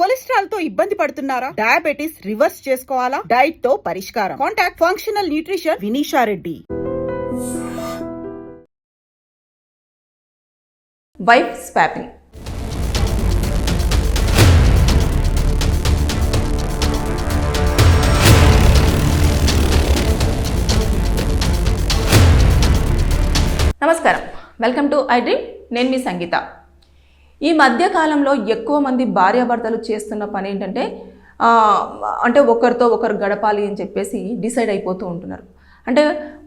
కొలెస్ట్రాల్తో ఇబ్బంది పడుతున్నారా? Diabetes reverse చేసుకోవాలా? డైట్తో పరిష్కారం. Contact functional nutrition Vinisha Reddy. Wife swapping నమస్కారం. Welcome to I dream. నేను మీ సంగీత. ఈ మధ్య కాలంలో ఎక్కువ మంది భార్యాభర్తలు చేస్తున్న పని ఏంటంటే అంటే ఒకరితో ఒకరు గడపాలి అని చెప్పేసి డిసైడ్ అయిపోతూ ఉంటున్నారు. అంటే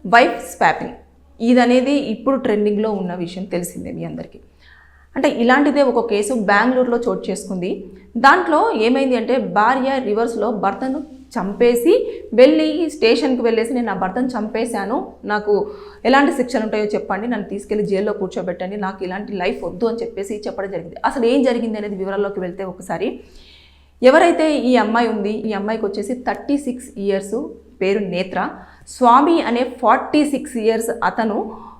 వైఫ్ స్వాపింగ్. ఇదనేది ఇప్పుడు ట్రెండింగ్లో ఉన్న విషయం తెలిసిందే మీ అందరికీ. అంటే ఇలాంటిదే ఒక కేసు బెంగళూరులో చోటు చేసుకుంది. దాంట్లో ఏమైంది అంటే భార్య రివర్స్లో భర్తను చంపేసి వెళ్ళి స్టేషన్కి వెళ్ళేసి నేను నా భర్తను చంపేశాను. నాకు ఎలాంటి శిక్షలు ఉంటాయో చెప్పండి. నన్ను తీసుకెళ్ళి జైల్లో కూర్చోబెట్టండి. నాకు ఇలాంటి లైఫ్ వద్దు అని చెప్పేసి చెప్పడం జరిగింది. అసలు ఏం జరిగింది అనేది వివరాల్లోకి వెళ్తే ఒకసారి ఎవరైతే ఈ అమ్మాయి ఉంది ఈ అమ్మాయికి వచ్చేసి థర్టీ సిక్స్ ఇయర్స్ పేరు నేత్ర. స్వామి అనే ఫార్టీ సిక్స్ ఇయర్స్ అతను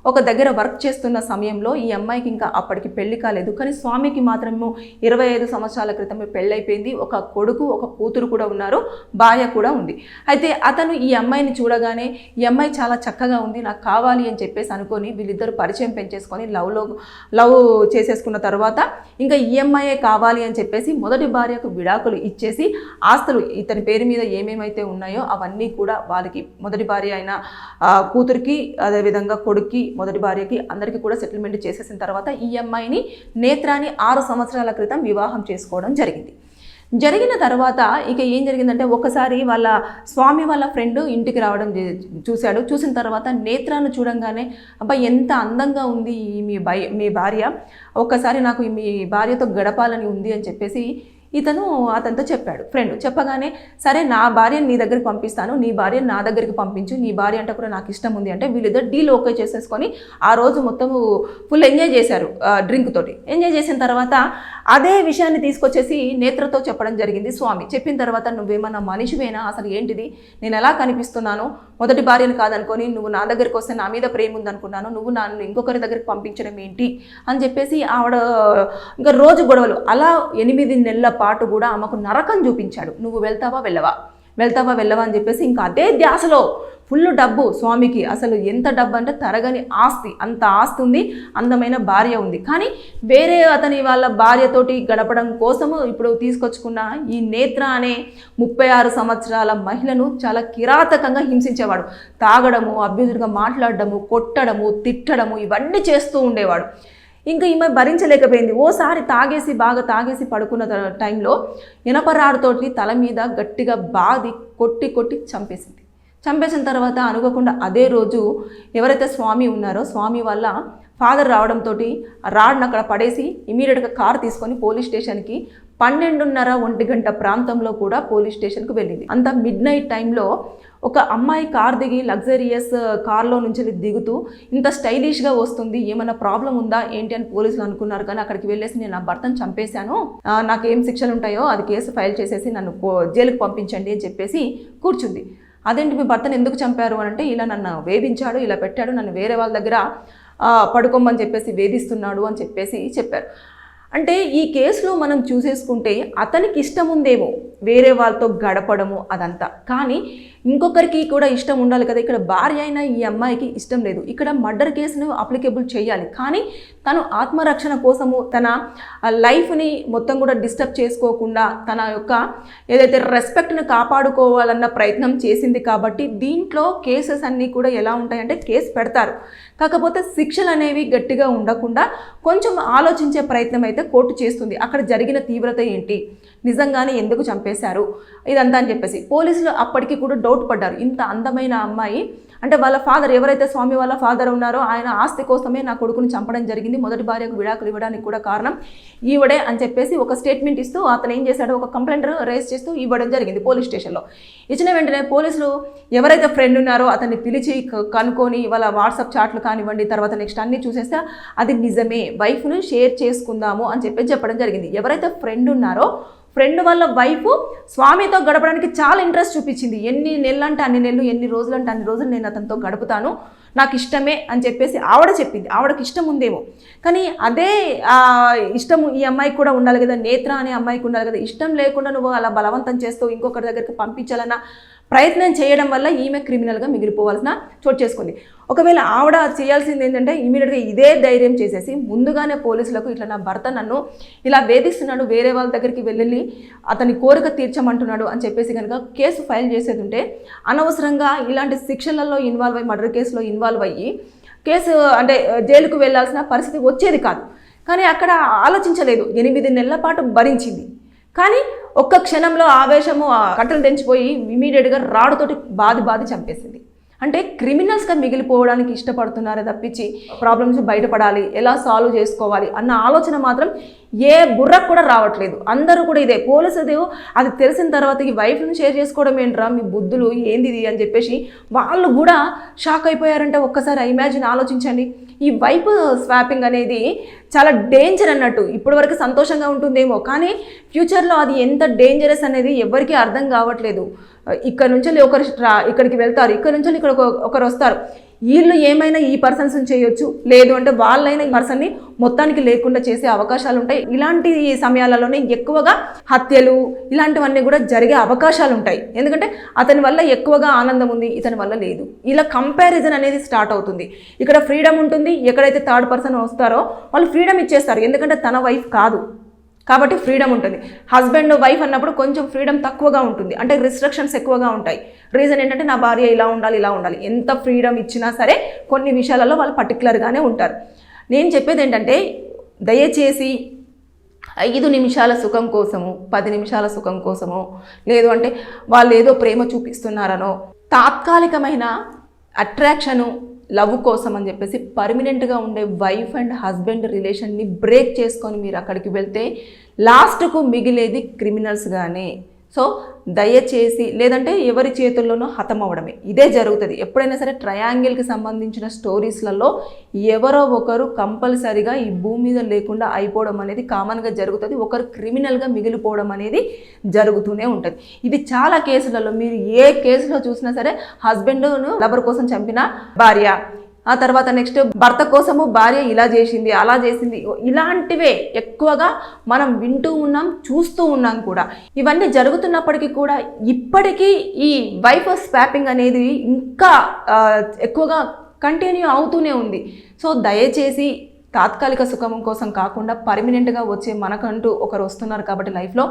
ఒక దగ్గర వర్క్ చేస్తున్న సమయంలో ఈ అమ్మాయికి ఇంకా అప్పటికి పెళ్ళి కాలేదు. కానీ స్వామికి మాత్రము ఇరవై ఐదు సంవత్సరాల క్రితమే పెళ్ళైపోయింది. ఒక కొడుకు ఒక కూతురు కూడా ఉన్నారు. భార్య కూడా ఉంది. అయితే అతను ఈ అమ్మాయిని చూడగానే ఈ అమ్మాయి చాలా చక్కగా ఉంది నాకు కావాలి అని చెప్పేసి అనుకొని వీళ్ళిద్దరు పరిచయం పెంచేసుకొని లవ్లో లవ్ చేసేసుకున్న తర్వాత ఇంకా ఈ అమ్మాయే కావాలి అని చెప్పేసి మొదటి భార్యకు విడాకులు ఇచ్చేసి ఆస్తులు ఇతని పేరు మీద ఏమేమైతే ఉన్నాయో అవన్నీ కూడా వాళ్ళకి మొదటి భార్య అయిన కూతురికి అదేవిధంగా కొడుక్కి మొదటి భార్యకి అందరికీ కూడా సెటిల్మెంట్ చేసేసిన తర్వాత ఈ అమ్మాయిని నేత్రాని ఆరు సంవత్సరాల క్రితం వివాహం చేసుకోవడం జరిగింది. జరిగిన తర్వాత ఇక ఏం జరిగిందంటే ఒకసారి వాళ్ళ స్వామి వాళ్ళ ఫ్రెండ్ ఇంటికి రావడం చూశాడు. చూసిన తర్వాత నేత్రాన్ని చూడంగానే అబ్బా ఎంత అందంగా ఉంది ఈ మీ భయ మీ భార్య. ఒక్కసారి నాకు మీ భార్యతో గడపాలని ఉంది అని చెప్పేసి ఇతను అతనితో చెప్పాడు. ఫ్రెండ్ చెప్పగానే సరే నా భార్యని నీ దగ్గరికి పంపిస్తాను నీ భార్యను నా దగ్గరికి పంపించు నీ భార్య అంటే కూడా నాకు ఇష్టం ఉంది అంటే వీళ్ళిద్దరు డీల్ ఓకే చేసేసుకొని ఆ రోజు మొత్తము ఫుల్ ఎంజాయ్ చేశారు డ్రింక్ తోటి. ఎంజాయ్ చేసిన తర్వాత అదే విషయాన్ని తీసుకొచ్చేసి నేత్రతో చెప్పడం జరిగింది స్వామి. చెప్పిన తర్వాత నువ్వేమన్నా మనిషివేనా? అసలు ఏంటిది? నేను ఎలా కనిపిస్తున్నాను? మొదటి భార్యను కాదనుకొని నువ్వు నా దగ్గరికి వస్తే నా మీద ప్రేమ ఉందనుకున్నాను. నువ్వు నన్ను ఇంకొకరి దగ్గరికి పంపించడం ఏంటి? అని చెప్పేసి ఆవిడ ఇంకా రోజు గొడవలు. అలా ఎనిమిది నెలల పాటు కూడా ఆమెకు నరకం చూపించాడు. నువ్వు వెళ్తావా వెళ్ళవా? వెళ్తావా వెళ్ళవా అని చెప్పేసి ఇంకా అదే ధ్యాసలో ఫుల్ డబ్బు స్వామికి. అసలు ఎంత డబ్బు అంటే తరగని ఆస్తి. అంత ఆస్తి ఉంది అందమైన భార్య ఉంది. కానీ వేరే అతని వాళ్ళ భార్యతోటి గడపడం కోసము ఇప్పుడు తీసుకొచ్చుకున్న ఈ నేత్ర అనే ముప్పై ఆరు సంవత్సరాల మహిళను చాలా కిరాతకంగా హింసించేవాడు. తాగడము అభ్యుదురుగా మాట్లాడడము కొట్టడము తిట్టడము ఇవన్నీ చేస్తూ ఉండేవాడు. ఇంకా ఈమె భరించలేకపోయింది. ఓసారి తాగేసి బాగా తాగేసి పడుకున్న టైంలో ఇనపరాడుతోటి తల మీద గట్టిగా బాది కొట్టి కొట్టి చంపేసింది. చంపేసిన తర్వాత అనుకోకుండా అదే రోజు ఎవరైతే స్వామి ఉన్నారో స్వామి వల్ల ఫాదర్ రావడంతో రాడ్ని అక్కడ పడేసి ఇమీడియట్గా కార్ తీసుకొని పోలీస్ స్టేషన్కి పన్నెండున్నర ఒంటి గంట ప్రాంతంలో కూడా పోలీస్ స్టేషన్కి వెళ్ళింది. అంత మిడ్ నైట్ టైంలో ఒక అమ్మాయి కార్ దిగి లగ్జరియస్ కార్లో uh, నుంచి దిగుతూ ఇంత స్టైలిష్గా వస్తుంది ఏమైనా ప్రాబ్లం ఉందా ఏంటి అని పోలీసులు అనుకున్నారు. కానీ అక్కడికి వెళ్ళేసి నేను నా భర్తను చంపేశాను. నాకు ఏం శిక్షలు ఉంటాయో అది కేసు ఫైల్ చేసేసి నన్ను జైలుకు జైలుకి పంపించండి అని చెప్పేసి కూర్చుంది. అదేంటి మీ భర్తను ఎందుకు చంపారు అని అంటే ఇలా నన్ను వేధించాడు ఇలా పెట్టాడు నన్ను వేరే వాళ్ళ దగ్గర పడుకోమని చెప్పేసి వేధిస్తున్నాడు అని చెప్పేసి చెప్పారు. అంటే ఈ కేసులో మనం చూసేసుకుంటే అతనికి ఇష్టం ఉందేమో వేరే వాళ్ళతో గడపడము అదంతా. కానీ ఇంకొకరికి కూడా ఇష్టం ఉండాలి కదా. ఇక్కడ భార్య అయిన ఈ అమ్మాయికి ఇష్టం లేదు. ఇక్కడ మర్డర్ కేసును అప్లికేబుల్ చేయాలి. కానీ తను ఆత్మరక్షణ కోసము తన లైఫ్ని మొత్తం కూడా డిస్టర్బ్ చేసుకోకుండా తన యొక్క ఏదైతే రెస్పెక్ట్ను కాపాడుకోవాలన్న ప్రయత్నం చేసింది కాబట్టి దీంట్లో కేసెస్ అన్నీ కూడా ఎలా ఉంటాయంటే కేసు పెడతారు. కాకపోతే శిక్షలు అనేవి గట్టిగా ఉండకుండా కొంచెం ఆలోచించే ప్రయత్నం అయితే కోర్టు చేస్తుంది. అక్కడ జరిగిన తీవ్రత ఏంటి? నిజంగానే ఎందుకు చంపేశారు? ఇదంతా అని చెప్పేసి పోలీసులు అప్పటికి కూడా డౌట్ పడ్డారు. ఇంత అందమైన అమ్మాయి అంటే వాళ్ళ ఫాదర్ ఎవరైతే స్వామి వాళ్ళ ఫాదర్ ఉన్నారో ఆయన ఆస్తి కోసమే నా కొడుకుని చంపడం జరిగింది. మొదటి భార్యకు విడాకులు ఇవ్వడానికి కూడా కారణం ఈవిడే అని చెప్పేసి ఒక స్టేట్మెంట్ ఇస్తూ అతను ఏం చేశాడు? ఒక కంప్లైంట్ రేస్ చేస్తూ ఇవ్వడం జరిగింది పోలీస్ స్టేషన్లో. ఇచ్చిన వెంటనే పోలీసులు ఎవరైతే ఫ్రెండ్ ఉన్నారో అతన్ని పిలిచి కనుక్కొని వాళ్ళ వాట్సాప్ చాట్లు కానివ్వండి తర్వాత నెక్స్ట్ అన్ని చూసేస్తే అది నిజమే. వైఫ్ను షేర్ చేసుకుందాము అని చెప్పి చెప్పడం జరిగింది. ఎవరైతే ఫ్రెండ్ ఉన్నారో ఫ్రెండ్ వాళ్ళ వైఫ్ స్వామితో గడపడానికి చాలా ఇంట్రెస్ట్ చూపించింది. ఎన్ని నెలలు అంటే అన్ని నెలలు ఎన్ని రోజులు అంటే అన్ని రోజులు నేను అతనితో గడుపుతాను నాకు ఇష్టమే అని చెప్పేసి ఆవిడ చెప్పింది. ఆవిడకి ఇష్టం ఉందేమో. కానీ అదే ఇష్టం ఈ అమ్మాయికి కూడా ఉండాలి కదా నేత్ర అనే అమ్మాయికి ఉండాలి కదా ఇష్టం లేకుండా నువ్వు అలా బలవంతం చేస్తూ ఇంకొకరి దగ్గరికి పంపించాలన్న ప్రయత్నం చేయడం వల్ల ఈమె క్రిమినల్గా మిగిలిపోవాల్సిన చోటు చేసుకుంది. ఒకవేళ ఆవిడ చేయాల్సింది ఏంటంటే ఇమీడియట్గా ఇదే ధైర్యం చేసేసి ముందుగానే పోలీసులకు ఇట్లా నా భర్త నన్ను ఇలా వేధిస్తున్నాడు వేరే వాళ్ళ దగ్గరికి వెళ్ళి అతని కోరిక తీర్చమంటున్నాడు అని చెప్పేసి కనుక కేసు ఫైల్ చేసేది ఉంటే అనవసరంగా ఇలాంటి శిక్షలలో ఇన్వాల్వ్ అయ్యి మర్డర్ కేసులో ఇన్వాల్వ్ అయ్యి కేసు అంటే జైలుకు వెళ్ళాల్సిన పరిస్థితి వచ్చేది కాదు. కానీ అక్కడ ఆలోచించలేదు. ఎనిమిది నెలల పాటు భరించింది. కానీ ఒక్క క్షణంలో ఆవేశము ఆ కట్టలు తెంచిపోయి ఇమీడియట్గా రాడుతోటి బాధి బాధి చంపేసింది. అంటే క్రిమినల్స్గా మిగిలిపోవడానికి ఇష్టపడుతున్నారే తప్పించి ప్రాబ్లమ్స్ బయటపడాలి ఎలా సాల్వ్ చేసుకోవాలి అన్న ఆలోచన మాత్రం ఏ బుర్రకు కూడా రావట్లేదు. అందరూ కూడా ఇదే పోలీసుది అది తెలిసిన తర్వాత ఈ వైఫ్ని షేర్ చేసుకోవడం ఏంట్రా మీ బుద్ధులు ఏంది ఇది అని చెప్పేసి వాళ్ళు కూడా షాక్ అయిపోయారంటే ఒక్కసారి. ఇమాజిన్ ఆలోచించండి. ఈ వైఫ్ స్వాపింగ్ అనేది చాలా డేంజర్ అన్నట్టు. ఇప్పటివరకు సంతోషంగా ఉంటుందేమో. కానీ ఫ్యూచర్లో అది ఎంత డేంజరస్ అనేది ఎవరికీ అర్థం కావట్లేదు. ఇక్కడ నుంచి ఒకరు ఇక్కడికి వెళ్తారు. ఇక్కడ నుంచి ఇక్కడ ఒక- ఒకరు వస్తారు. వీళ్ళు ఏమైనా ఈ పర్సన్స్ చేయొచ్చు? లేదు అంటే వాళ్ళైనా ఈ పర్సన్ని మొత్తానికి లేకుండా చేసే అవకాశాలు ఉంటాయి. ఇలాంటి సమయాలలోనే ఎక్కువగా హత్యలు ఇలాంటివన్నీ కూడా జరిగే అవకాశాలు ఉంటాయి. ఎందుకంటే అతని వల్ల ఎక్కువగా ఆనందం ఉంది ఇతని వల్ల లేదు. ఇలా కంపారిజన్ అనేది స్టార్ట్ అవుతుంది. ఇక్కడ ఫ్రీడమ్ ఉంటుంది. ఎక్కడైతే థర్డ్ పర్సన్ వస్తారో వాళ్ళు ఫ్రీడమ్ ఇచ్చేస్తారు. ఎందుకంటే తన వైఫ్ కాదు. కాబట్టి ఫ్రీడమ్ ఉంటుంది. హస్బెండ్ వైఫ్ అన్నప్పుడు కొంచెం ఫ్రీడమ్ తక్కువగా ఉంటుంది. అంటే రిస్ట్రిక్షన్స్ ఎక్కువగా ఉంటాయి. రీజన్ ఏంటంటే నా భార్య ఇలా ఉండాలి ఇలా ఉండాలి. ఎంత ఫ్రీడమ్ ఇచ్చినా సరే కొన్ని విషయాలలో వాళ్ళు పర్టికులర్గానే ఉంటారు. నేను చెప్పేది ఏంటంటే దయచేసి ఐదు నిమిషాల సుఖం కోసము పది నిమిషాల సుఖం కోసము లేదు అంటే వాళ్ళు ఏదో ప్రేమ చూపిస్తున్నారనో తాత్కాలికమైన అట్రాక్షను లవ్ కోసం అని చెప్పేసి పర్మినెంట్గా ఉండే వైఫ్ అండ్ హస్బెండ్ రిలేషన్ని బ్రేక్ చేసుకొని మీరు అక్కడికి వెళ్తే లాస్ట్కు మిగిలేది క్రిమినల్స్గానే సో దయచేసి లేదంటే ఎవరి చేతుల్లోనో హతమవ్వడమే. ఇదే జరుగుతుంది. ఎప్పుడైనా సరే ట్రయాంగిల్కి సంబంధించిన స్టోరీస్లలో ఎవరో ఒకరు కంపల్సరిగా ఈ భూమి మీద లేకుండా అయిపోవడం అనేది కామన్గా జరుగుతుంది. ఒకరు క్రిమినల్గా మిగిలిపోవడం అనేది జరుగుతూనే ఉంటుంది. ఇది చాలా కేసులలో మీరు ఏ కేసులో చూసినా సరే హస్బెండ్ను లవర్ కోసం చంపిన భార్య ఆ తర్వాత నెక్స్ట్ భర్త కోసము భార్య ఇలా చేసింది అలా చేసింది. ఇలాంటివే ఎక్కువగా మనం వింటూ ఉన్నాం చూస్తూ ఉన్నాం కూడా. ఇవన్నీ జరుగుతున్నప్పటికీ కూడా ఇప్పటికీ ఈ వైఫ్ స్వాపింగ్ అనేది ఇంకా ఎక్కువగా కంటిన్యూ అవుతూనే ఉంది. సో దయచేసి తాత్కాలిక సుఖం కోసం కాకుండా పర్మనెంట్గా వచ్చే మనకంటూ ఒకరు వస్తున్నారు కాబట్టి లైఫ్లో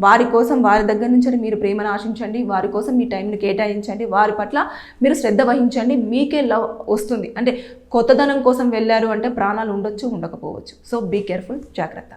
వారి కోసం వారి దగ్గర నుంచి మీరు ప్రేమను ఆశించండి. వారి కోసం మీ టైంని కేటాయించండి. వారి పట్ల మీరు శ్రద్ధ వహించండి. మీకే లవ్ వస్తుంది. అంటే కొత్తదనం కోసం వెళ్ళారు అంటే ప్రాణాలు ఉండొచ్చు ఉండకపోవచ్చు. సో బీ కేర్ఫుల్ జాగ్రత్త.